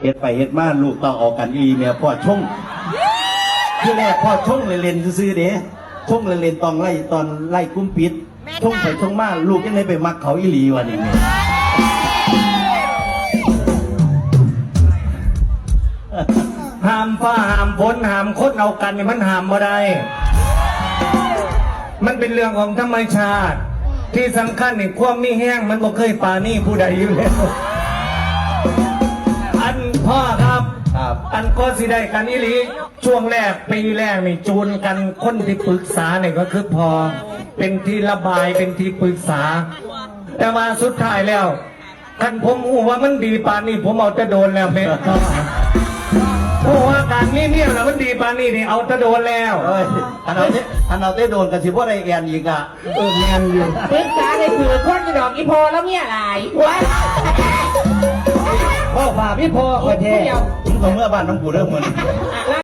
เฮ็ดไปเฮ็ดมาลูกต้องเออกกันอีเมียพ่อชงคือแรกพ่อชงเล่นๆซื่อๆเด้ชงเล่นๆตอนไล่ตอนไล่กุ้มปิดชงไปชงมาลูกยังไงไปมักเขาอีหลีวะนี่แม่ห้ามฟ้าห้ามฝนห้ามคนเอากันนี่มันห้ามบ่ได้ มันเป็นเรื่องของธรรมชาติ ที่สำคัญนี่ความมีแห้งมันบ่เคยปานี่ผู้ใดอยู่แล้วอัน พ่อครับครับ อันก็สิได้กันอีหลีช่วงแรกปีแรกนี่จูนกันคนที่ปรึกษาเนี่ยก็คือพอ เป็นที่ระบายเป็นที่ปรึกษา แต่ว่าสุดท้ายแล้วคันผมหูว่ามันดีปานนี้ผมเอาแต่โดนแล้วเมหูว่าการนี้เนี่ยนะมันดีปานนี้นี่เอาแต่โดนแล้วเอ้ยอันเอาเต้อันเอาเต้โดนกันสิว่าได้แอนอีกอะเออแมนอยู่ปรึกษาในถือคนดอกอีพอแล้วเนี่ยหลายว้า พ่อพาพี่พ่อคนเดียวผมก็เมื่อบ้านน้องปู่เริ่มมันแล้ว